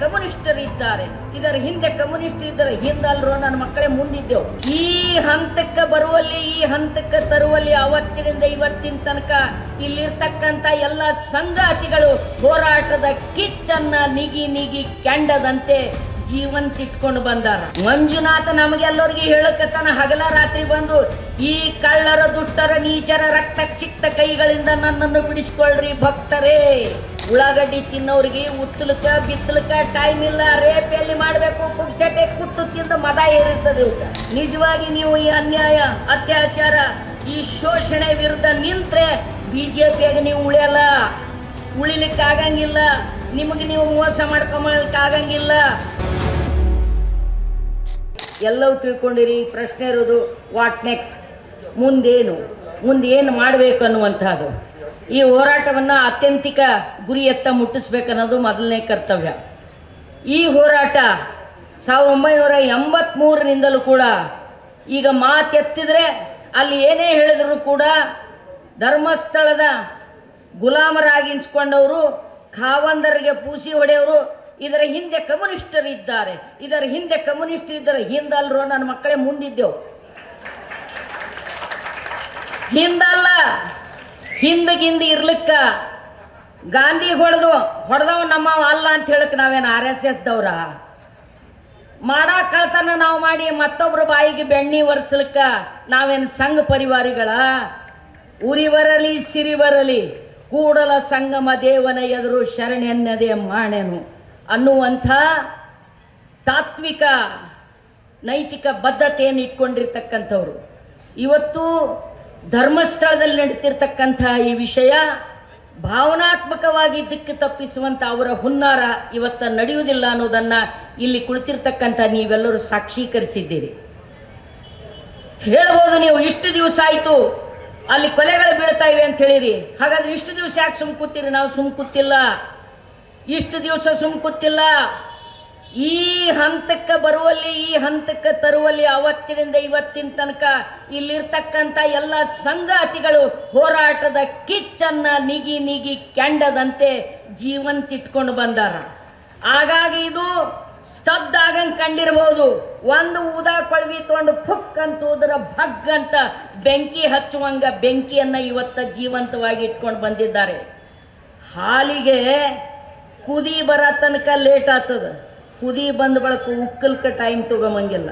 ಕಮ್ಯುನಿಸ್ಟರಿದ್ದಾರೆ. ಇದರ ಹಿಂದೆ ಕಮ್ಯುನಿಸ್ಟ್ ಇದ್ದಾರೆ ಹಿಂದಲ್ರೋ ನನ್ನ ಮಕ್ಕಳೇ ಮುಂದಿದ್ದೆವು. ಈ ಹಂತಕ್ಕೆ ಬರುವಲ್ಲಿ, ಈ ಹಂತಕ್ಕೆ ತರುವಲ್ಲಿ ಅವತ್ತಿನಿಂದ ಇವತ್ತಿನ ತನಕ ಇಲ್ಲಿರ್ತಕ್ಕಂಥ ಎಲ್ಲ ಸಂಗಾತಿಗಳು ಹೋರಾಟದ ಕಿಚ್ಚನ್ನ ನಿಗಿ ನಿಗಿ ಕೆಂಡದಂತೆ ಜೀವಂತ ಇಟ್ಕೊಂಡು ಬಂದಾರ. ಮಂಜುನಾಥ ನಮಗೆಲ್ಲರಿಗೆ ಹೇಳಕತ್ತಾನ ಹಗಲ ರಾತ್ರಿ ಬಂದು, ಈ ಕಳ್ಳರ ದುಷ್ಟರ ನೀಚರ ರಕ್ತ ಸಿಕ್ತ ಕೈಗಳಿಂದ ನನ್ನನ್ನು ಬಿಡಿಸ್ಕೊಳ್ರಿ ಭಕ್ತರೇ. ಉಳ್ಳಾಗಡ್ಡಿ ತಿನ್ನೋರಿಗೆ ಉತ್ತಲಕ, ಬಿತ್ತಲಕ ಟೈಮ್ ಇಲ್ಲ. ರೇಪ್ ಎಲ್ಲಿ ಮಾಡಬೇಕು ಪುಕ್ಷಟೆ ಕುತ್ತು ತಿಂದ ಮದ ಏರಿರ್ತದೆ. ನಿಜವಾಗಿ ನೀವು ಈ ಅನ್ಯಾಯ, ಅತ್ಯಾಚಾರ, ಈ ಶೋಷಣೆ ವಿರುದ್ಧ ನಿಂತ್ರೆ ಬಿಜೆಪಿಯಾಗ ನೀವು ಉಳಿಯಲ್ಲ. ಉಳಿಲಿಕ್ಕಾಗಂಗಿಲ್ಲ ನಿಮಗೆ ನೀವು ಮೋಸ ಮಾಡ್ಕೊಂಬಲಿಕ್ಕಾಗಂಗಿಲ್ಲ ಎಲ್ಲವೂ ತಿಳ್ಕೊಂಡಿರಿ, ಪ್ರಶ್ನೆ ಇರೋದು ವಾಟ್ ನೆಕ್ಸ್ಟ್ ಮುಂದೇನು? ಮುಂದೇನು ಮಾಡಬೇಕು ಅನ್ನುವಂಥದ್ದು ಈ ಹೋರಾಟವನ್ನು ಆತ್ಯಂತಿಕ ಗುರಿಯತ್ತ ಮುಟ್ಟಿಸ್ಬೇಕನ್ನೋದು ಮೊದಲನೇ ಕರ್ತವ್ಯ. ಈ ಹೋರಾಟ ಸಾವಿರದ ಒಂಬೈನೂರ ಎಂಬತ್ತ್ಮೂರರಿಂದಲೂ ಕೂಡ ಈಗ ಮಾತೆತ್ತಿದ್ರೆ ಅಲ್ಲಿ ಏನೇ ಹೇಳಿದ್ರು ಕೂಡ ಧರ್ಮಸ್ಥಳದ ಗುಲಾಮರಾಗಿಸ್ಕೊಂಡವರು ಖಾವಂದರಿಗೆ ಪೂಸಿ ಹೊಡೆಯವರು, ಇದರ ಹಿಂದೆ ಕಮ್ಯುನಿಸ್ಟರಿದ್ದಾರೆ ಇದರ ಹಿಂದೆ ಕಮ್ಯುನಿಸ್ಟ್ ಇದ್ದಾರೆ ಹಿಂದಲ್ರೋ ನನ್ನ ಮಕ್ಕಳೇ ಮುಂದಿದ್ದೆವು. ಹಿಂದಲ್ಲ. ಹಿಂದಗಿಂದ ಇರ್ಲಿಕ್ಕ ಗಾಂಧಿ ಹೊಡೆದು ಹೊಡೆದವ್ ನಮ್ಮ ಅಲ್ಲ ಅಂತ ಹೇಳಕ್ ನಾವೇನು ಆರ್ ಎಸ್ ಎಸ್ ದವ್ರ? ಮಾಡಾ ಕಳ್ತನ ನಾವು ಮಾಡಿ ಮತ್ತೊಬ್ರ ಬಾಯಿಗೆ ಬೆಣ್ಣಿ ಒರೆಸ್ಲಿಕ್ಕ ನಾವೇನು ಸಂಘ ಪರಿವಾರಿಗಳ? ಉರಿ ಬರಲಿ, ಸಿರಿ ಬರಲಿ, ಕೂಡಲ ಸಂಗಮ ದೇವನ ಎದುರು ಶರಣೆನ್ನದೇ ಮಾಣೆನು. ಅನ್ನುವಂಥ ತಾತ್ವಿಕ, ನೈತಿಕ ಬದ್ಧತೆಯನ್ನು ಇಟ್ಕೊಂಡಿರ್ತಕ್ಕಂಥವ್ರು. ಇವತ್ತು ಧರ್ಮಸ್ಥಳದಲ್ಲಿ ನಡೀತಿರ್ತಕ್ಕಂಥ ಈ ವಿಷಯ ಭಾವನಾತ್ಮಕವಾಗಿ ದಿಕ್ಕು ತಪ್ಪಿಸುವಂಥ ಅವರ ಹುನ್ನಾರ ಇವತ್ತ ನಡೆಯುವುದಿಲ್ಲ ಅನ್ನೋದನ್ನು ಇಲ್ಲಿ ಕುಳಿತಿರ್ತಕ್ಕಂಥ ನೀವೆಲ್ಲರೂ ಸಾಕ್ಷೀಕರಿಸಿದ್ದೀರಿ. ಹೇಳ್ಬೋದು ನೀವು, ಇಷ್ಟು ದಿವಸ ಆಯಿತು, ಅಲ್ಲಿ ಕೊಲೆಗಳು ಬೀಳ್ತಾ ಇವೆ ಅಂತ ಹೇಳಿರಿ. ಹಾಗಾದ್ರೆ ಇಷ್ಟು ದಿವಸ ಯಾಕೆ ಸುಮ್ ಕೂತೀರಿ ನಾವು ಸುಮ್ ಕೂತಿಲ್ಲ ಇಷ್ಟು ದಿವಸ ಸುಮ್ ಕೂತಿಲ್ಲ ಈ ಹಂತಕ್ಕೆ ಬರುವಲ್ಲಿ, ಈ ಹಂತಕ್ಕೆ ತರುವಲ್ಲಿ ಅವತ್ತಿನಿಂದ ಇವತ್ತಿನ ತನಕ ಇಲ್ಲಿರ್ತಕ್ಕಂಥ ಎಲ್ಲ ಸಂಗಾತಿಗಳು ಹೋರಾಟದ ಕಿಚ್ಚನ್ನ ನಿಗಿ ನಿಗಿ ಕೆಂಡದಂತೆ ಜೀವಂತ ಇಟ್ಕೊಂಡು ಬಂದಾರ. ಹಾಗಾಗಿ ಇದು ಸ್ತಬ್ಧ ಆಗಂಗೆ ಕಂಡಿರಬಹುದು ಒಂದು ಊದಾ ಕೊಳವಿ ತೊಗೊಂಡು ಫುಕ್ ಅಂತ ಭಗ್ ಅಂತ ಬೆಂಕಿ ಹಚ್ಚುವಂಗ ಬೆಂಕಿಯನ್ನ ಇವತ್ತ ಜೀವಂತವಾಗಿ ಇಟ್ಕೊಂಡು ಬಂದಿದ್ದಾರೆ. ಹಾಲಿಗೆ ಕುದಿ ಬರ ತನಕ ಲೇಟ್ ಆಗ್ತದ. ಕುದಿ ಬಂದ ಬಳಕ ಉಕ್ಕಲ್ಕ ಟೈಮ್ ತಗೊಂಬಂಗಿಲ್ಲ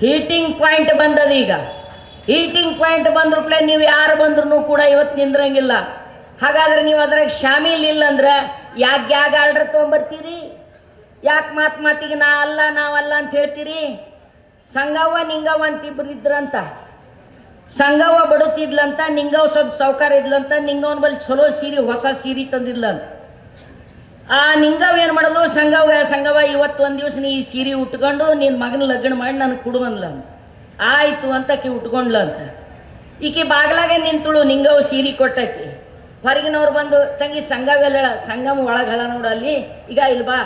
ಹೀಟಿಂಗ್ ಪಾಯಿಂಟ್ ಬಂದದ ಈಗ. ಹೀಟಿಂಗ್ ಪಾಯಿಂಟ್ ಬಂದ್ರಪ್ಲೆ ನೀವು ಯಾರು ಬಂದ್ರೂ ಕೂಡ ಇವತ್ತು ನಿಂದ್ರಂಗಿಲ್ಲ. ಹಾಗಾದ್ರೆ ನೀವು ಅದ್ರಾಗ ಶಾಮೀಲ್ ಇಲ್ಲ ಅಂದ್ರೆ ಯಾಕೆ ಯಾಗ ಆರ್ಡರ್ ತೊಗೊಂಬರ್ತೀರಿ? ಯಾಕೆ ಮಾತು ಮಾತಿಗೆ ನಾ ಅಲ್ಲ ನಾವಲ್ಲ ಅಂತ ಹೇಳ್ತೀರಿ? ಸಂಗವ್ವ, ನಿಂಗವ್ವ ಅಂತ ಇಬ್ರು ಇದ್ರಂತ. ಸಂಗವ್ವ ಬಡುತ್ತಿದ್ಲಂತ ನಿಂಗವ್ ಸ್ವಲ್ಪ ಸಾವ್ಕಾರ ಇದ್ಲಂತ ನಿಂಗವನ ಬಳಿ ಚಲೋ ಸೀರೆ, ಹೊಸ ಸೀರೆ ತಂದಿದ್ಲಂತ. ಆ ನಿಂಗವ್ ಏನು ಮಾಡಲು? ಸಂಘವ ಸಂಘವ ಇವತ್ತು ಒಂದು ದಿವಸ ನೀ ಈ ಸೀರೆ ಉಟ್ಕೊಂಡು ನಿನ್ನ ಮಗನ ಲಗ್ನ ಮಾಡಿ ನನಗೆ ಕೊಡುವನ್ಲ ಅಂತ. ಆಯಿತು ಅಂತ ಆಕಿ ಉಟ್ಕೊಂಡ್ಲ ಅಂತ. ಈಕಿ ಬಾಗ್ಲಾಗೆ ನಿಂತಳು ನಿಂಗವ್ ಸೀರೆ ಕೊಟ್ಟಾಕಿ. ಹೊರಗಿನವ್ರು ಬಂದು, ತಂಗಿ ಸಂಘವೆಲ್ಲ ಸಂಗಮ ಒಳಗೆ ಹೇಳ ನೋಡು ಅಲ್ಲಿ. ಈಗ ಇಲ್ಲಿ ಬಾ.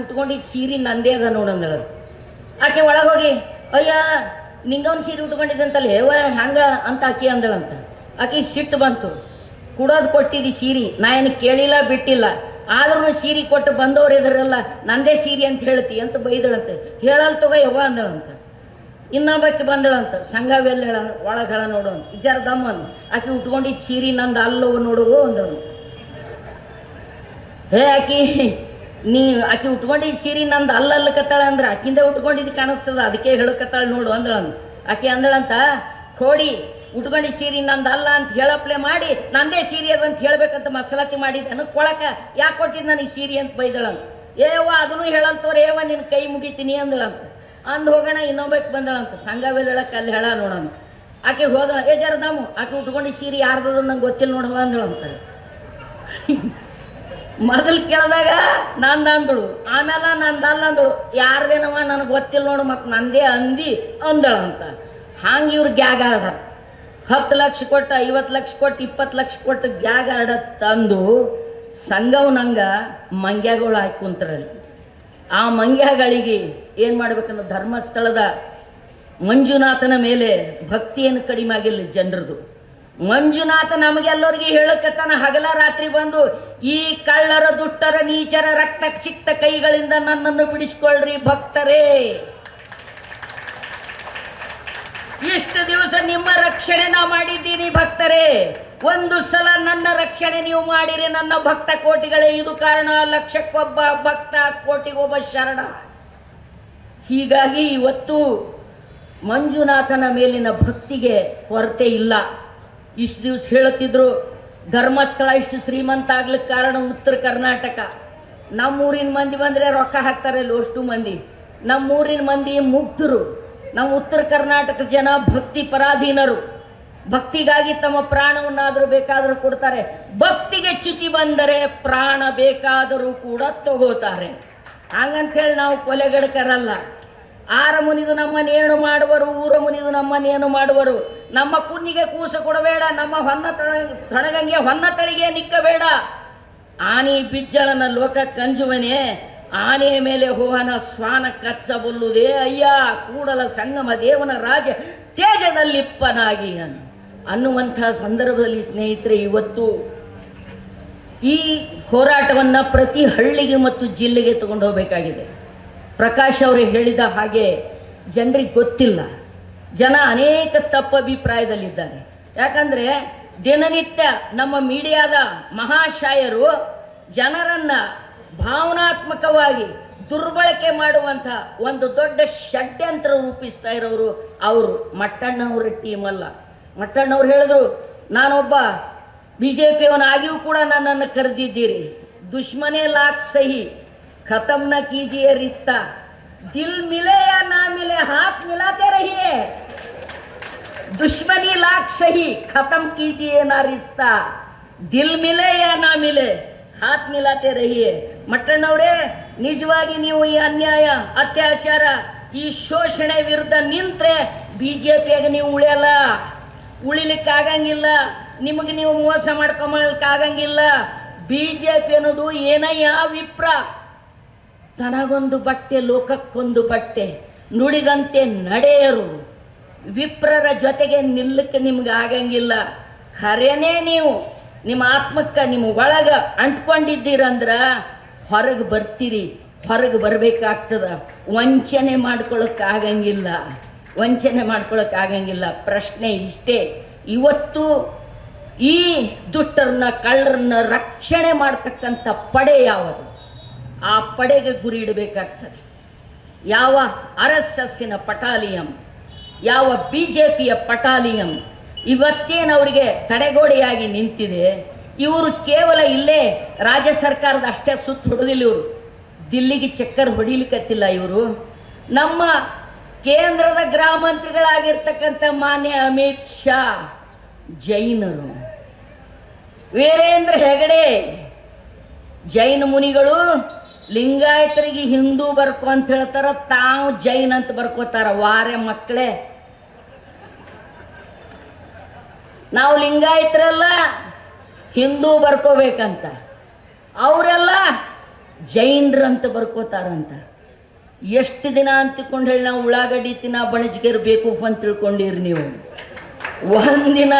ಉಟ್ಕೊಂಡು ಈಗ ಸೀರೆ ನಂದೇ ಅದ ನೋಡ ಅಂದಳ. ಆಕೆ ಒಳಗೆ ಹೋಗಿ, ಅಯ್ಯ, ನಿಂಗವನ್ ಸೀರೆ ಉಟ್ಕೊಂಡಿದ್ದಂತಲ್ಲ ಹೇವ ಹಂಗ ಅಂತ ಆಕೆ ಅಂದಳಂತ ಆಕೆ ಸಿಟ್ಟು ಬಂತು. ಕುಡೋದು ಕೊಟ್ಟಿದ್ದಿ ಸೀರೆ. ನಾ ಏನು ಕೇಳಿಲ್ಲ, ಬಿಟ್ಟಿಲ್ಲ. ಆದ್ರೂ ಸೀರೆ ಕೊಟ್ಟು ಬಂದವ್ರು ಇದ್ರಲ್ಲ, ನಂದೇ ಸೀರೆ ಅಂತ ಹೇಳ್ತಿ, ಅಂತ ಬೈದಳಂತೆ. ಹೇಳಲ್ ತಗೋ ಯವ್ವ ಅಂದಳಂತ. ಇನ್ನೊಬ್ಬಕ್ಕೆ ಬಂದಳಂತ. ಸಂಘವೆಲ್ಲ ಹೇಳ ಒಳಗೆ ಹೇಳ ನೋಡು ಅಂತ. ಇಜಾರ ದಮ್ಮನ್ ಆಕೆ ಉಟ್ಕೊಂಡಿದ್ದ ಸೀರೆ ನಂದು ಅಲ್ಲವ ನೋಡುವೋ ಅಂದಳು. ಹೇ ಆಕಿ, ನೀ ಆಕೆ ಉಟ್ಕೊಂಡಿದ್ದ ಸೀರೆ ನಂದು ಅಲ್ಲಲ್ಲಕತ್ತಾಳ ಅಂದ್ರೆ, ಆಕಿಂದ ಉಟ್ಕೊಂಡಿದ್ದು ಕಾಣಿಸ್ತದ, ಅದಕ್ಕೆ ಹೇಳಕತ್ತಾಳ ನೋಡು ಅಂದಳಂತ. ಆಕೆ ಅಂದಳಂತ, ಕೋಡಿ ಉಟ್ಕೊಂಡಿದ್ದ ಸೀರೆ ನಂದು ಅಲ್ಲ ಅಂತ ಹೇಳಪ್ಲೆ ಮಾಡಿ, ನಂದೇ ಸೀರೆ ಅದು ಅಂತ ಹೇಳ್ಬೇಕಂತ ಮಸಲಾತಿ ಮಾಡಿದ್ದೆ. ನನಗೆ ಕೊಳಕ, ಯಾಕೆ ಕೊಟ್ಟಿದ್ದು ನನಗೆ ಸೀರೆ ಅಂತ ಬೈದಳಂತ. ಏವ ಅದನ್ನು ಹೇಳಂತವ್ರು ಏವ ನಿನ್ನ ಕೈ ಮುಗಿತೀನಿ ಅಂದಳಂತ. ಅಂದ್ ಹೋಗೋಣ ಇನ್ನೊಬ್ಬಕ್ಕೆ ಬಂದಳಂತ. ಸಂಘ ಹೇಳಕ್ಕೆ ಅಲ್ಲಿ ಹೇಳ ನೋಡಂತ ಆಕೆ ಹೋದಳ, ಏ ಜರ ದಾಮು ಆಕೆ ಉಟ್ಕೊಂಡು ಸೀರೆ ಯಾರ್ದದ ನಂಗೆ ಗೊತ್ತಿಲ್ಲ ನೋಡುವ ಅಂದಳಂತ. ಮೊದಲು ಕೇಳಿದಾಗ ನಂದು ಅಂದಳು. ಆಮೇಲೆ ನಂದಲ್ಲ ಅಂದಳು. ಯಾರ್ದೇನವ ನನಗೆ ಗೊತ್ತಿಲ್ಲ ನೋಡು ಮತ್ತು ನಂದೇ ಅಂದಿ ಅಂದಳಂತ. ಹಂಗೆ ಇವ್ರು ಗ್ಯಾಗ ಹತ್ತು ಲಕ್ಷ ಕೊಟ್ಟು, ಐವತ್ತು ಲಕ್ಷ ಕೊಟ್ಟು, ಇಪ್ಪತ್ತು ಲಕ್ಷ ಕೊಟ್ಟು ಗ್ಯಾಗ್ ಆಡ ತಂದು ಸಂಘವು ನಂಗೆ ಮಂಗ್ಯಗಳು ಹಾಕಿ ಕುಂತರಲ್ಲಿ. ಆ ಮಂಗ್ಯಗಳಿಗೆ ಏನು ಮಾಡ್ಬೇಕನ್ನೋ ಧರ್ಮಸ್ಥಳದ ಮಂಜುನಾಥನ ಮೇಲೆ ಭಕ್ತಿಯನ್ನು ಕಡಿಮೆ ಆಗಿಲ್ಲ ಜನರದು. ಮಂಜುನಾಥ ನಮಗೆಲ್ಲರಿಗೆ ಹೇಳಕತ್ತಾನ, ಹಗಲ ರಾತ್ರಿ ಬಂದು ಈ ಕಳ್ಳರ, ದುಷ್ಟರ, ನೀಚರ, ರಕ್ತ ಸಿಕ್ತ ಕೈಗಳಿಂದ ನನ್ನನ್ನು ಬಿಡಿಸ್ಕೊಳ್ರಿ ಭಕ್ತರೇ. ಇಷ್ಟು ದಿವಸ ನಿಮ್ಮ ರಕ್ಷಣೆ ನಾ ಮಾಡಿದ್ದೀನಿ ಭಕ್ತರೇ. ಒಂದು ಸಲ ನನ್ನ ರಕ್ಷಣೆ ನೀವು ಮಾಡಿರಿ, ನನ್ನ ಭಕ್ತ ಕೋಟಿಗಳೇ. ಇದು ಕಾರಣ ಲಕ್ಷಕ್ಕೊಬ್ಬ ಭಕ್ತ ಕೋಟಿಗೊಬ್ಬ ಶರಣ. ಹೀಗಾಗಿ ಇವತ್ತು ಮಂಜುನಾಥನ ಮೇಲಿನ ಭಕ್ತಿಗೆ ಕೊರತೆ ಇಲ್ಲ. ಇಷ್ಟು ದಿವಸ ಹೇಳುತ್ತಿದ್ರು, ಧರ್ಮಸ್ಥಳ ಇಷ್ಟು ಶ್ರೀಮಂತ ಆಗ್ಲಿಕ್ಕೆ ಕಾರಣ ಉತ್ತರ ಕರ್ನಾಟಕ. ನಮ್ಮೂರಿನ ಮಂದಿ ಬಂದರೆ ರೊಕ್ಕ ಹಾಕ್ತಾರೆ ಅಷ್ಟು ಮಂದಿ. ನಮ್ಮೂರಿನ ಮಂದಿ ಮುಗ್ಧರು. ನಮ್ಮ ಉತ್ತರ ಕರ್ನಾಟಕ ಜನ ಭಕ್ತಿ ಪರಾಧೀನರು. ಭಕ್ತಿಗಾಗಿ ತಮ್ಮ ಪ್ರಾಣವನ್ನಾದರೂ ಬೇಕಾದರೂ ಕೊಡ್ತಾರೆ. ಭಕ್ತಿಗೆ ಚ್ಯುತಿ ಬಂದರೆ ಪ್ರಾಣ ಬೇಕಾದರೂ ಕೂಡ ತಗೋತಾರೆ. ಹಂಗಂತೇಳಿ ನಾವು ಕೊಲೆಗಡಕರಲ್ಲ. ಆರ ಮುನಿದು ನಮ್ಮನ್ನೇನು ಮಾಡುವರು ಊರ ಮುನಿದು ನಮ್ಮನ್ನೇನು ಮಾಡುವರು? ನಮ್ಮ ಕುನ್ನಿಗೆ ಕೂಸ ಕೊಡಬೇಡ, ನಮ್ಮ ಹೊನ್ನ ತಳ ತೊಣಗಂಗೆ ಹೊನ್ನ ತಳಿಗೆ ನಿಕ್ಕಬೇಡ. ಆನಿ ಬಿಜ್ಜಳನ ಲೋಕ ಕಂಜುವನೆ ಆನೆಯ ಮೇಲೆ ಹೋಹನ ಸ್ವಾನ ಕಚ್ಚಬಲ್ಲುದೇ ಅಯ್ಯ, ಕೂಡಲ ಸಂಗಮ ದೇವನ ರಾಜ ತೇಜದಲ್ಲಿಪ್ಪನಾಗಿ ಅನ್ ಅನ್ನುವಂಥ ಸಂದರ್ಭದಲ್ಲಿ ಸ್ನೇಹಿತರೆ, ಇವತ್ತು ಈ ಹೋರಾಟವನ್ನು ಪ್ರತಿ ಹಳ್ಳಿಗೆ ಮತ್ತು ಜಿಲ್ಲೆಗೆ ತಗೊಂಡು ಹೋಗಬೇಕಾಗಿದೆ. ಪ್ರಕಾಶ್ ಅವರು ಹೇಳಿದ ಹಾಗೆ ಜನರಿಗೆ ಗೊತ್ತಿಲ್ಲ. ಜನ ಅನೇಕ ತಪ್ಪು ಅಭಿಪ್ರಾಯದಲ್ಲಿದ್ದಾರೆ ಯಾಕಂದರೆ ದಿನನಿತ್ಯ ನಮ್ಮ ಮೀಡಿಯಾದ ಮಹಾಶಾಯರು ಜನರನ್ನು ಭಾವನಾತ್ಮಕವಾಗಿ ದುರ್ಬಳಕೆ ಮಾಡುವಂಥ ಒಂದು ದೊಡ್ಡ ಷಡ್ಯಂತ್ರ ರೂಪಿಸ್ತಾ ಇರೋರು ಅವರು ಮಟ್ಟಣ್ಣವರ ಟೀಮ್ ಅಲ್ಲ ಮಟ್ಟಣ್ಣವ್ರು ಹೇಳಿದ್ರು ನಾನೊಬ್ಬ ಬಿ ಜೆ ಪಿಯವನಾಗಿಯೂ ಕೂಡ ನನ್ನನ್ನು ಕರೆದಿದ್ದೀರಿ ದುಶ್ಮನೆ ಲಾಕ್ ಸಹಿ ಖತಮ್ ನ ಕೀಜಿಯೇ ರಿಶ್ತಾ ದಿಲ್ ಮಿಲೆ ಯಾ ನಾ ಮಿಲೆ ಹಾತ್ ಮಿಲಾತೆ ರಹಿಯೇ दुश्मनी लाख सही खत्म कीजिए ना रिश्ता ದಿಲ್ ಮಿಲೆ ಯಾ ನಾ ಮಿಲೆ ಹಾತ್ ಮಿಲಾತೆ ರಹಿಯೇ, ಮಟ್ಟಣ್ಣವರೇ, ನಿಜವಾಗಿ ನೀವು ಈ ಅನ್ಯಾಯ, ಅತ್ಯಾಚಾರ, ಈ ಶೋಷಣೆ ವಿರುದ್ಧ ನಿಂತ್ರೆ ಬಿ ಜೆ ಪಿಯಾಗ ನೀವು ಉಳಿಯಲ್ಲ. ಉಳಿಲಿಕ್ಕಾಗಂಗಿಲ್ಲ ನಿಮಗೆ ನೀವು ಮೋಸ ಮಾಡ್ಕೊಂಬಲಿಕ್ಕಾಗಂಗಿಲ್ಲ ಬಿ ಜೆ ಪಿ ಅನ್ನೋದು ಏನಯ್ಯ ವಿಪ್ರ ತನಗೊಂದು ಬಟ್ಟೆ, ಲೋಕಕ್ಕೊಂದು ಬಟ್ಟೆ, ನುಡಿಗಂತೆ ನಡೆಯರು. ವಿಪ್ರರ ಜೊತೆಗೆ ನಿಲ್ಲಕ್ಕೆ ನಿಮ್ಗೆ ಆಗಂಗಿಲ್ಲ. ಖರೇನೇ ನೀವು. ನಿಮ್ಮ ಆತ್ಮಕ್ಕೆ ನಿಮ್ಮ ಒಳಗೆ ಅಂಟ್ಕೊಂಡಿದ್ದೀರಂದ್ರೆ ಹೊರಗೆ ಬರ್ತೀರಿ, ಹೊರಗೆ ಬರಬೇಕಾಗ್ತದ. ವಂಚನೆ ಮಾಡ್ಕೊಳಕ್ಕಾಗಂಗಿಲ್ಲ ವಂಚನೆ ಮಾಡ್ಕೊಳಕ್ಕಾಗಂಗಿಲ್ಲ. ಪ್ರಶ್ನೆ ಇಷ್ಟೇ, ಇವತ್ತು ಈ ದುಷ್ಟರನ್ನ, ಕಳ್ಳರನ್ನ ರಕ್ಷಣೆ ಮಾಡ್ತಕ್ಕಂಥ ಪಡೆ ಯಾವುದು? ಆ ಪಡೆಗೆ ಗುರಿ ಇಡಬೇಕಾಗ್ತದೆ. ಯಾವ ಆರ್ ಎಸ್ ಪಟಾಲಿಯಂ, ಯಾವ ಬಿ ಜೆ ಪಿಯ ಪಟಾಲಿಯಂ ಇವತ್ತೇನು ಅವರಿಗೆ ತಡೆಗೋಡೆಯಾಗಿ ನಿಂತಿದೆ? ಇವರು ಕೇವಲ ಇಲ್ಲೇ ರಾಜ್ಯ ಸರ್ಕಾರದ ಅಷ್ಟೇ ಸುತ್ತ ಹೊಡೆದಿಲ್ಲ ಇವರು. ದಿಲ್ಲಿಗೆ ಚಕ್ಕರ್ ಹೊಡಿಲಿಕ್ಕತ್ತಿಲ್ಲ ಇವರು. ನಮ್ಮ ಕೇಂದ್ರದ ಗೃಹ ಮಂತ್ರಿಗಳಾಗಿರ್ತಕ್ಕಂಥ ಮಾನ್ಯ ಅಮಿತ್ ಶಾ ಜೈನರು. ವೀರೇಂದ್ರ ಹೆಗಡೆ, ಜೈನ ಮುನಿಗಳು, ಲಿಂಗಾಯತರಿಗೆ ಹಿಂದೂ ಬರ್ಕೊ ಅಂತ ಹೇಳ್ತಾರ ತಾವು ಜೈನ್ ಅಂತ ಬರ್ಕೋತಾರ. ವಾರೆ ಮಕ್ಕಳೇ ನಾವು ಲಿಂಗಾಯತರೆಲ್ಲ ಹಿಂದೂ ಬರ್ಕೋಬೇಕಂತ. ಅವರೆಲ್ಲ ಜೈನ್ರಂತ ಬರ್ಕೋತಾರಂತ. ಎಷ್ಟು ದಿನ ಅಂತಕೊಂಡು ಹೇಳಿ ನಾವು ಉಳ್ಳಾಗಡ್ಡಿ ತಿನ್ನ ಬಣಜ್ಗೆರ್ ಬೇಕು ಅಂತ ತಿಳ್ಕೊಂಡಿರಿ ನೀವು. ಒಂದಿನ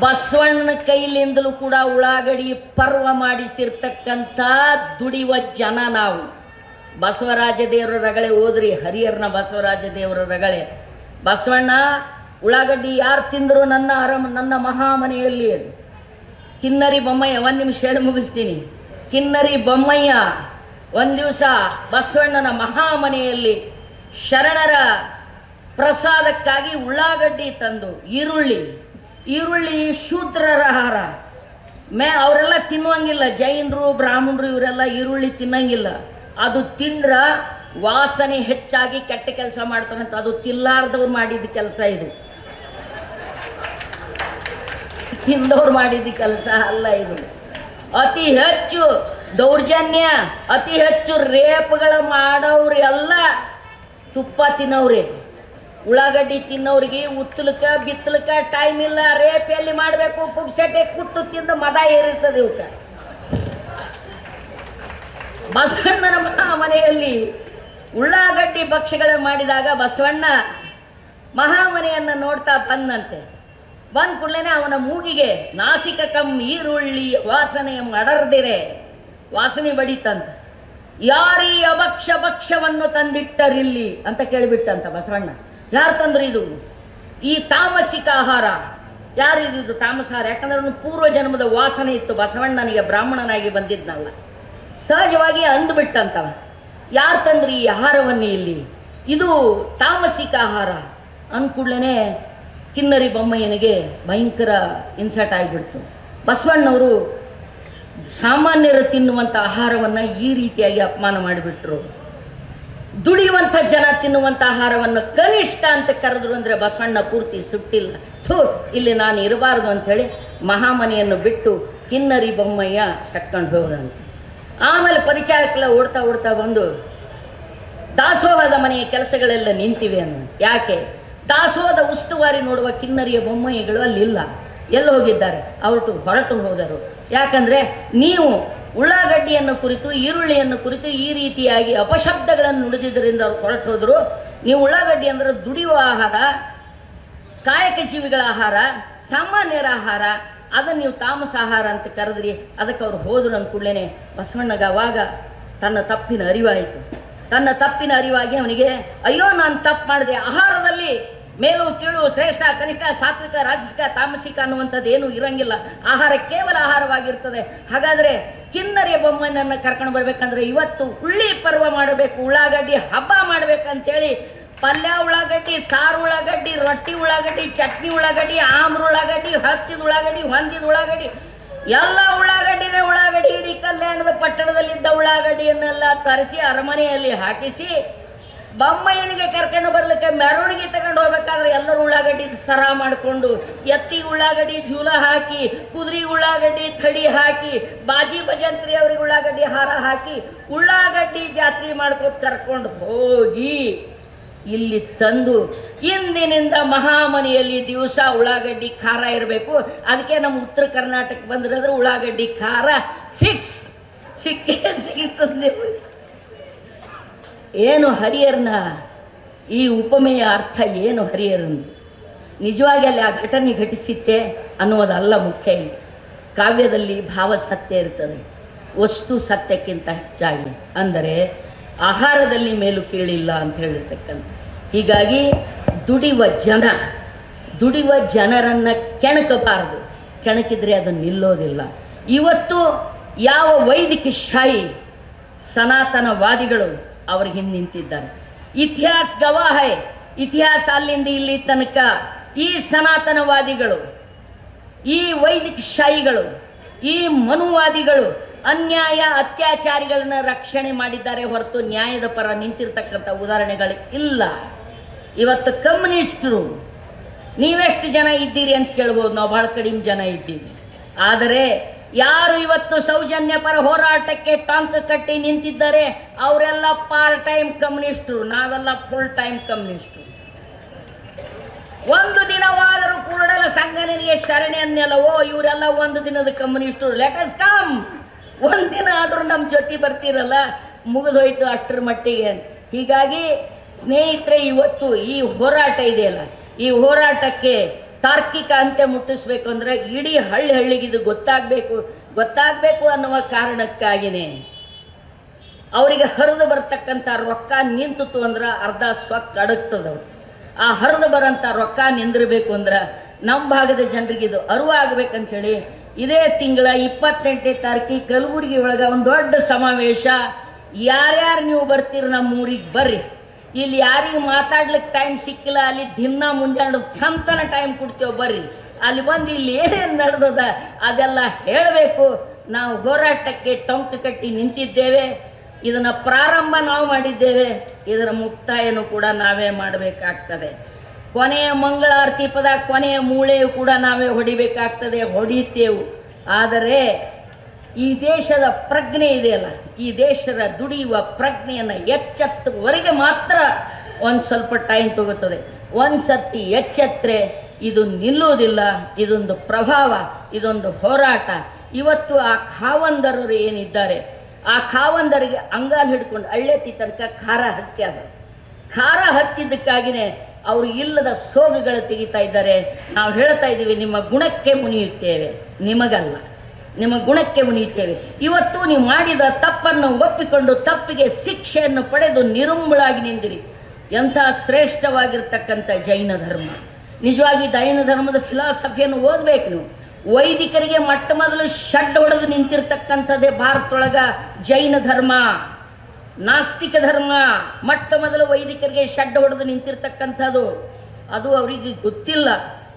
ಬಸವಣ್ಣನ ಕೈಲಿಂದಲೂ ಕೂಡ ಉಳ್ಳಾಗಡ್ಡಿ ಪರ್ವ ಮಾಡಿಸಿರ್ತಕ್ಕಂಥ ದುಡಿಯುವ ಜನ ನಾವು. ಬಸವರಾಜ ದೇವರ ರಗಳೆ ಹೋದ್ರಿ ಹರಿಯರ್ನ ಬಸವರಾಜ ದೇವರ ರಗಳೆ. ಬಸವಣ್ಣ ಉಳ್ಳಾಗಡ್ಡಿ ಯಾರು ತಿಂದರು ನನ್ನ ಅರಮ, ನನ್ನ ಮಹಾಮನೆಯಲ್ಲಿ? ಕಿನ್ನರಿ ಬೊಮ್ಮಯ್ಯ, ಒಂದು ನಿಮಿಷ ಹೇಳಿ ಮುಗಿಸ್ತೀನಿ. ಕಿನ್ನರಿ ಬೊಮ್ಮಯ್ಯ, ಒಂದು ದಿವಸ ಬಸವಣ್ಣನ ಮಹಾಮನೆಯಲ್ಲಿ ಶರಣರ ಪ್ರಸಾದಕ್ಕಾಗಿ ಉಳ್ಳಾಗಡ್ಡಿ ತಂದು, ಈರುಳ್ಳಿ ಈರುಳ್ಳಿ ಶೂದ್ರರ ಆಹಾರ. ಮೇ, ಅವರೆಲ್ಲ ತಿನ್ನುವಂಗಿಲ್ಲ. ಜೈನರು, ಬ್ರಾಹ್ಮಣರು ಇವರೆಲ್ಲ ಈರುಳ್ಳಿ ತಿನ್ನಂಗಿಲ್ಲ. ಅದು ತಿಂದ್ರ ವಾಸನೆ ಹೆಚ್ಚಾಗಿ ಕೆಟ್ಟ ಕೆಲಸ ಮಾಡ್ತಾನಂತ ಅದು ತಿಲ್ಲಾರ್ದವ್ರು ಮಾಡಿದ ಕೆಲಸ ಇದು. ತಿಂದವ್ರು ಮಾಡಿದ ಕೆಲಸ ಅಲ್ಲ ಇದು. ಅತಿ ಹೆಚ್ಚು ದೌರ್ಜನ್ಯ, ಅತಿ ಹೆಚ್ಚು ರೇಪ್ಗಳ ಮಾಡೋರು ಎಲ್ಲ ತುಪ್ಪ ತಿನ್ನವ್ರಿ. ಉಳ್ಳಾಗಡ್ಡಿ ತಿನ್ನೋರಿಗೆ ಉತ್ತಲಕ, ಬಿತ್ತಲಕ ಟೈಮ್ ಇಲ್ಲ. ರೇಪ್ ಎಲ್ಲಿ ಮಾಡಬೇಕು? ಪುಗ್ಸಟ್ಟೆ ಕುತ್ತು ತಿಂದು ಮದ ಏರಿರ್ತದೆ ಇವಕ್ಕೆ. ಬಸವಣ್ಣನ ಮನೆಯಲ್ಲಿ ಉಳ್ಳಾಗಡ್ಡಿ ಭಕ್ಷ್ಯಗಳನ್ನು ಮಾಡಿದಾಗ ಬಸವಣ್ಣ ಮಹಾಮನೆಯನ್ನು ನೋಡ್ತಾ ಬಂದಂತೆ. ಬಂದ ಕೂಡಲೇ ಅವನ ಮೂಗಿಗೆ ನಾಸಿಕ ಕಮ್ ಈರುಳ್ಳಿ ವಾಸನೆ ಅಡರ್ದಿರೆ ವಾಸನೆ ಬಡಿತಂತ. ಯಾರೀ ಅಭಕ್ಷ ಭಕ್ಷ್ಯವನ್ನು ತಂದಿಟ್ಟರಿಲ್ಲಿ ಅಂತ ಕೇಳಿಬಿಟ್ಟಂತ ಬಸವಣ್ಣ. ಯಾರು ತಂದ್ರು ಇದು? ಈ ತಾಮಸಿಕ ಆಹಾರ. ಯಾರಿದು ಇದು? ತಾಮಸಾರ ಯಾಕಂದ್ರೆ ಅವನು ಪೂರ್ವ ಜನ್ಮದ ವಾಸನೆ ಇತ್ತು. ಬಸವಣ್ಣನಿಗೆ ಬ್ರಾಹ್ಮಣನಾಗಿ ಬಂದಿದ್ನಲ್ಲ. ಸಹಜವಾಗಿ ಅಂದುಬಿಟ್ಟಂತವ ಯಾರು ತಂದ್ರಿ ಈ ಆಹಾರವನ್ನು ಇಲ್ಲಿ? ಇದು ತಾಮಸಿಕ ಆಹಾರ. ಅಂದ್ಕೂಡ್ಲೇ ಕಿನ್ನರಿ ಬೊಮ್ಮಯ್ಯನಿಗೆ ಭಯಂಕರ ಇನ್ಸರ್ಟ್ ಆಗಿಬಿಡ್ತು. ಬಸವಣ್ಣವರು ಸಾಮಾನ್ಯರು ತಿನ್ನುವಂಥ ಆಹಾರವನ್ನು ಈ ರೀತಿಯಾಗಿ ಅಪಮಾನ ಮಾಡಿಬಿಟ್ರು. ದುಡಿಯುವಂಥ ಜನ ತಿನ್ನುವಂಥ ಆಹಾರವನ್ನು ಕನಿಷ್ಠ ಅಂತ ಕರೆದ್ರು ಅಂದರೆ ಬಸವಣ್ಣ ಪೂರ್ತಿ ಸುಟ್ಟಿಲ್ಲ. ಥೂ, ಇಲ್ಲಿ ನಾನು ಇರಬಾರ್ದು ಅಂಥೇಳಿ ಮಹಾಮನೆಯನ್ನು ಬಿಟ್ಟು ಕಿನ್ನರಿ ಬೊಮ್ಮಯ್ಯ ಸಟ್ಕೊಂಡು ಹೋಗೋದಂತೆ ಆಮೇಲೆ ಪರಿಚಾರಕ್ಕೆಲ್ಲ ಓಡ್ತಾ ಓಡ್ತಾ ಬಂದು ದಾಸೋಹದ ಮನೆಯ ಕೆಲಸಗಳೆಲ್ಲ ನಿಂತಿವೆ ಅನ್ನೋ ಯಾಕೆ? ದಾಸೋಹದ ಉಸ್ತುವಾರಿ ನೋಡುವ ಕಿನ್ನರಿಯ ಬೊಮ್ಮಯ್ಯಗಳು ಅಲ್ಲಿಲ್ಲ. ಎಲ್ಲಿ ಹೋಗಿದ್ದಾರೆ? ಅವರು ಹೊರಟು ಹೋದರು. ಯಾಕಂದರೆ ನೀವು ಉಳ್ಳಾಗಡ್ಡಿಯನ್ನು ಕುರಿತು, ಈರುಳ್ಳಿಯನ್ನು ಕುರಿತು ಈ ರೀತಿಯಾಗಿ ಅಪಶಬ್ದಗಳನ್ನು ನುಡಿದಿದ್ದರಿಂದ ಅವ್ರು ಹೊರಟು ಹೋದರು. ನೀವು ಉಳ್ಳಾಗಡ್ಡಿ ಅಂದ್ರೆ ದುಡಿಯುವ ಆಹಾರ, ಕಾಯಕ ಜೀವಿಗಳ ಆಹಾರ, ಸಾಮಾನ್ಯರ ಆಹಾರ ಅದನ್ನು ನೀವು ತಾಮಸ ಆಹಾರ ಅಂತ ಕರೆದ್ರಿ. ಅದಕ್ಕೆ ಅವ್ರು ಹೋದರು ಅಂದ ಕೂಡಲೇ ಬಸವಣ್ಣಗ ಅವಾಗ ತನ್ನ ತಪ್ಪಿನ ಅರಿವಾಯಿತು. ತನ್ನ ತಪ್ಪಿನ ಅರಿವಾಗಿ ಅವನಿಗೆ, ಅಯ್ಯೋ, ನಾನು ತಪ್ಪು ಮಾಡಿದೆ. ಆಹಾರದಲ್ಲಿ ಮೇಲು ಕೀಳು ಶ್ರೇಷ್ಠ, ಕನಿಷ್ಠ, ಸಾತ್ವಿಕ, ರಾಜಸಿಕ, ತಾಮಸಿಕ ಅನ್ನುವಂಥದ್ದು ಏನೂ ಇರಂಗಿಲ್ಲ. ಆಹಾರ ಕೇವಲ ಆಹಾರವಾಗಿರ್ತದೆ. ಹಾಗಾದರೆ ಕಿನ್ನರಿಯ ಬೊಮ್ಮನನ್ನು ಕರ್ಕೊಂಡು ಬರ್ಬೇಕಂದ್ರೆ ಇವತ್ತು ಉಳ್ಳಿ ಪರ್ವ ಮಾಡಬೇಕು, ಉಳ್ಳಾಗಡ್ಡಿ ಹಬ್ಬ ಮಾಡ್ಬೇಕಂತೇಳಿ ಪಲ್ಯ ಉಳ್ಳಾಗಡ್ಡಿ, ಸಾರು ಉಳ್ಳಾಗಡ್ಡಿ, ರೊಟ್ಟಿ ಉಳ್ಳಾಗಡ್ಡಿ, ಚಟ್ನಿ ಉಳ್ಳಾಗಡ್ಡಿ, ಆಮ್ರ ಉಳ್ಳಾಗಡ್ಡಿ, ಹತ್ತಿದ ಉಳ್ಳಾಗಡ್ಡಿ, ಹೊಂದಿದ ಉಳ್ಳಾಗಡ್ಡಿ ಎಲ್ಲ ಉಳ್ಳಾಗಡ್ಡಿನೇ ಉಳ್ಳಾಗಡ್ಡಿ, ಇಡೀ ಕಲ್ಯಾಣದ ಪಟ್ಟಣದಲ್ಲಿದ್ದ ಉಳ್ಳಾಗಡ್ಡಿಯನ್ನೆಲ್ಲ ತರಿಸಿ ಅರಮನೆಯಲ್ಲಿ ಹಾಕಿಸಿ ಬೊಮ್ಮಯ್ಯನಿಗೆ ಕರ್ಕೊಂಡು ಬರ್ಲಿಕ್ಕೆ ಮೆರವಣಿಗೆ ತಗೊಂಡು ಹೋಗ್ಬೇಕಾದ್ರೆ ಎಲ್ಲರೂ ಉಳ್ಳಾಗಡ್ಡಿ ಸರ ಮಾಡಿಕೊಂಡು ಎತ್ತಿ ಉಳ್ಳಾಗಡ್ಡಿ ಜೂಲ ಹಾಕಿ, ಕುದುರೆ ಉಳ್ಳಾಗಡ್ಡಿ ಥಡಿ ಹಾಕಿ, ಬಾಜಿ ಭಜಂತ್ರಿ ಅವ್ರಿಗೆ ಉಳ್ಳಾಗಡ್ಡಿ ಹಾರ ಹಾಕಿ ಉಳ್ಳಾಗಡ್ಡಿ ಜಾತ್ರೆ ಮಾಡ್ಕೊಂಡು ಕರ್ಕೊಂಡು ಹೋಗಿ. ಇಲ್ಲಿ ತಂದು ಇಂದಿನಿಂದ ಮಹಾಮನೆಯಲ್ಲಿ ದಿವಸ ಉಳ್ಳಾಗಡ್ಡಿ ಖಾರ ಇರಬೇಕು. ಅದಕ್ಕೆ ನಮ್ಮ ಉತ್ತರ ಕರ್ನಾಟಕ ಬಂದಿರೋದ್ರೆ ಉಳ್ಳಾಗಡ್ಡಿ ಖಾರ ಫಿಕ್ಸ್ ಸಿಕ್ಕೇ ಸಿಗುತ್ತೆ ಏನು ಹರಿಯರ್ನ ಈ ಉಪಮೆಯ ಅರ್ಥ ಏನು ಹರಿಯರನ್ನು ನಿಜವಾಗಿ ಅಲ್ಲಿ ಆ ಘಟನೆ ಘಟಿಸಿತ್ತೆ ಅನ್ನೋದಲ್ಲ ಮುಖ್ಯ ಇಲ್ಲಿ. ಕಾವ್ಯದಲ್ಲಿ ಭಾವ ಸತ್ಯ ಇರ್ತದೆ. ವಸ್ತು ಸತ್ಯಕ್ಕಿಂತ ಹೆಚ್ಚಾಗಿ. ಅಂದರೆ ಆಹಾರದಲ್ಲಿ ಮೇಲು ಕೇಳಿಲ್ಲ ಅಂತ ಹೇಳಿರ್ತಕ್ಕಂಥ ಹೀಗಾಗಿ ದುಡಿಯುವ ಜನ ದುಡಿಯುವ ಜನರನ್ನು ಕೆಣಕಬಾರದು. ಕೆಣಕಿದ್ರೆ ಅದು ನಿಲ್ಲೋದಿಲ್ಲ. ಇವತ್ತು ಯಾವ ವೈದಿಕ ಶಾಹಿ ಸನಾತನವಾದಿಗಳು ಅವ್ರ ಹಿಂದೆ ನಿಂತಿದ್ದಾರೆ. ಇತಿಹಾಸ ಗವಾಹ, ಇತಿಹಾಸ ಅಲ್ಲಿಂದ ಇಲ್ಲಿ ತನಕ ಈ ಸನಾತನವಾದಿಗಳು, ಈ ವೈದಿಕ ಶಾಹಿಗಳು ಈ ಮನುವಾದಿಗಳು ಅನ್ಯಾಯ, ಅತ್ಯಾಚಾರಿಗಳನ್ನ ರಕ್ಷಣೆ ಮಾಡಿದ್ದಾರೆ ಹೊರತು ನ್ಯಾಯದ ಪರ ನಿಂತಿರ್ತಕ್ಕಂಥ ಉದಾಹರಣೆಗಳು ಇಲ್ಲ ಇವತ್ತು ಕಮ್ಯುನಿಸ್ಟರು ನೀವೆಷ್ಟು ಜನ ಇದ್ದೀರಿ ಅಂತ ಕೇಳ್ಬೋದು, ನಾವು ಬಹಳ ಕಡಿಮೆ ಜನ ಇದ್ದೀವಿ. ಆದರೆ ಯಾರು ಇವತ್ತು ಸೌಜನ್ಯ ಪರ ಹೋರಾಟಕ್ಕೆ ಟಾಂಕ್ ಕಟ್ಟಿ ನಿಂತಿದ್ದಾರೆ, ಅವರೆಲ್ಲ ಪಾರ್ಟ್ ಟೈಮ್ ಕಮ್ಯುನಿಸ್ಟರು ನಾವೆಲ್ಲ ಫುಲ್ ಟೈಮ್ ಕಮ್ಯುನಿಸ್ಟರು ಒಂದು ದಿನವಾದರೂ ಕೂಡಲ ಸಂಘನಿಗೆ ಶರಣೆ ಅನ್ನೆಲ್ಲವೋ ಇವರೆಲ್ಲ ಒಂದು ದಿನದ ಕಮ್ಯುನಿಸ್ಟರು ಲೆಟಸ್ ಕಮ್ ಒಂದು ದಿನ ಆದರೂ ನಮ್ಮ ಜೊತೆ ಬರ್ತಿರಲ್ಲ, ಮುಗಿದೋಯ್ತು ಅಷ್ಟರ ಮಟ್ಟಿಗೆ. ಹೀಗಾಗಿ ಸ್ನೇಹಿತರೆ, ಇವತ್ತು ಈ ಹೋರಾಟ ಇದೆಯಲ್ಲ? ಈ ಹೋರಾಟಕ್ಕೆ ತಾರ್ಕಿಕ ಅಂತ್ಯ ಮುಟ್ಟಿಸ್ಬೇಕು ಅಂದ್ರೆ ಇಡೀ ಹಳ್ಳಿ ಹಳ್ಳಿಗೆ ಇದು ಗೊತ್ತಾಗಬೇಕು. ಗೊತ್ತಾಗಬೇಕು ಅನ್ನುವ ಕಾರಣಕ್ಕಾಗಿನೇ ಅವರಿಗೆ ಹರಿದು ಬರ್ತಕ್ಕಂಥ ರೊಕ್ಕ ನಿಂತಿತು ಅಂದ್ರೆ ಅರ್ಧ ಸ್ವ ಅಡಗ್ತದ ಆ ಹರಿದು ಬರೋಂಥ ರೊಕ್ಕ ನಿಂದಿರಬೇಕು ಅಂದ್ರೆ ನಮ್ಮ ಭಾಗದ ಜನರಿಗೆ ಇದು ಅರಿವಾಗಬೇಕಂತೇಳಿ ಇದೇ ತಿಂಗಳ ಇಪ್ಪತ್ತೆಂಟನೇ ತಾರೀಕಿಗೆ ಕಲಬುರಗಿ ಒಳಗೆ ಒಂದು ದೊಡ್ಡ ಸಮಾವೇಶ. ಯಾರ್ಯಾರು ನೀವು ಬರ್ತೀರಿ ನಮ್ಮ ಊರಿಗೆ ಬರ್ರಿ. ಇಲ್ಲಿ ಯಾರಿಗೆ ಮಾತಾಡ್ಲಿಕ್ಕೆ ಟೈಮ್ ಸಿಕ್ಕಿಲ್ಲ, ಅಲ್ಲಿ ದಿನ ಮುಂಜಾನೆ ಚಂತನ ಟೈಮ್ ಕೊಡ್ತೇವೆ ಬರ್ರಿ. ಅಲ್ಲಿ ಬಂದು ಇಲ್ಲಿ ಏನೇನು ನಡೆದದ ಅದೆಲ್ಲ ಹೇಳಬೇಕು. ನಾವು ಹೋರಾಟಕ್ಕೆ ಟೊಂಕ ಕಟ್ಟಿ ನಿಂತಿದ್ದೇವೆ. ಇದನ್ನು ಪ್ರಾರಂಭ ನಾವು ಮಾಡಿದ್ದೇವೆ. ಇದರ ಮುಕ್ತಾಯನೂ ಕೂಡ ನಾವೇ ಮಾಡಬೇಕಾಗ್ತದೆ. ಕೊನೆಯ ಮಂಗಳಾರತಿ ಪದ, ಕೊನೆಯ ಮೂಳೆಯು ಕೂಡ ನಾವೇ ಹೊಡಿಬೇಕಾಗ್ತದೆ, ಹೊಡಿತೇವು. ಆದರೆ ಈ ದೇಶದ ಪ್ರಜ್ಞೆ ಇದೆಯಲ್ಲ ಈ ದೇಶದ ದುಡಿಯುವ ಪ್ರಜ್ಞೆಯನ್ನು ಎಚ್ಚೆತ್ತುವವರೆಗೆ ಮಾತ್ರ ಒಂದು ಸ್ವಲ್ಪ ಟೈಮ್ ತಗೋತದೆ. ಒಂದು ಸರ್ತಿ ಎಚ್ಚೆತ್ತರೆ, ಇದು ನಿಲ್ಲುವುದಿಲ್ಲ, ಇದೊಂದು ಪ್ರಭಾವ, ಇದೊಂದು ಹೋರಾಟ. ಇವತ್ತು ಆ ಖಾವಂದರು ಏನಿದ್ದಾರೆ, ಆ ಖಾವಂದರಿಗೆ ಅಂಗಾಲು ಹಿಡ್ಕೊಂಡು ಅಳ್ಳೆತ್ತಿ ತನಕ ಖಾರ ಹತ್ಯಾದ ಖಾರ ಹತ್ತಿದ್ದಕ್ಕಾಗಿನೇ ಅವರು ಇಲ್ಲದ ಸೋಗುಗಳು ತೆಗಿತಾ ಇದ್ದಾರೆ. ನಾವು ಹೇಳ್ತಾ ಇದ್ದೀವಿ, ನಿಮ್ಮ ಗುಣಕ್ಕೆ ಮುನಿಯುತ್ತೇವೆ. ನಿಮಗಲ್ಲ. ನಿಮ್ಮ ಗುಣಕ್ಕೆ ಉಣಿಯುತ್ತೇವೆ ಇವತ್ತು ನೀವು ಮಾಡಿದ ತಪ್ಪನ್ನು ಒಪ್ಪಿಕೊಂಡು ತಪ್ಪಿಗೆ ಶಿಕ್ಷೆಯನ್ನು ಪಡೆದು ನಿರುಂಬಳಾಗಿ ನಿಂದಿರಿ. ಎಂಥ ಶ್ರೇಷ್ಠವಾಗಿರ್ತಕ್ಕಂಥ ಜೈನ ಧರ್ಮ. ನಿಜವಾಗಿ ಜೈನ ಧರ್ಮದ ಫಿಲಾಸಫಿಯನ್ನು ಓದಬೇಕು ನೀವು. ವೈದಿಕರಿಗೆ ಮೊಟ್ಟ ಮೊದಲು ಶಡ್ ಹೊಡೆದು ನಿಂತಿರ್ತಕ್ಕಂಥದ್ದೇ ಭಾರತದೊಳಗ ಜೈನ ಧರ್ಮ, ನಾಸ್ತಿಕ ಧರ್ಮ. ಮೊಟ್ಟ ಮೊದಲು ವೈದಿಕರಿಗೆ ಷಡ್ ಹೊಡೆದು ನಿಂತಿರ್ತಕ್ಕಂಥದ್ದು, ಅದು ಅವರಿಗೆ ಗೊತ್ತಿಲ್ಲ.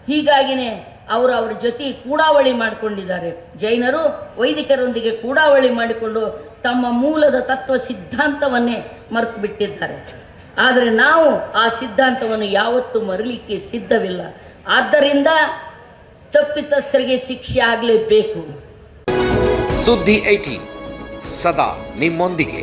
ಹೀಗಾಗಿನೇ ಅವರು ಅವರ ಜೊತೆ ಕೂಡಾವಳಿ ಮಾಡಿಕೊಂಡಿದ್ದಾರೆ. ಜೈನರು ವೈದಿಕರೊಂದಿಗೆ ಕೂಡಾವಳಿ ಮಾಡಿಕೊಂಡು ತಮ್ಮ ಮೂಲದ ತತ್ವ ಸಿದ್ಧಾಂತವನ್ನೇ ಮರೆತು ಬಿಟ್ಟಿದ್ದಾರೆ ಆದರೆ ನಾವು ಆ ಸಿದ್ಧಾಂತವನ್ನು ಯಾವತ್ತೂ ಮರಲಿಕ್ಕೆ ಸಿದ್ಧವಿಲ್ಲ. ಆದ್ದರಿಂದ ತಪ್ಪಿತಸ್ಥರಿಗೆ ಶಿಕ್ಷೆ ಆಗಲೇಬೇಕು. ಸುದ್ದಿ ಐಟಿ ಸದಾ ನಿಮ್ಮೊಂದಿಗೆ.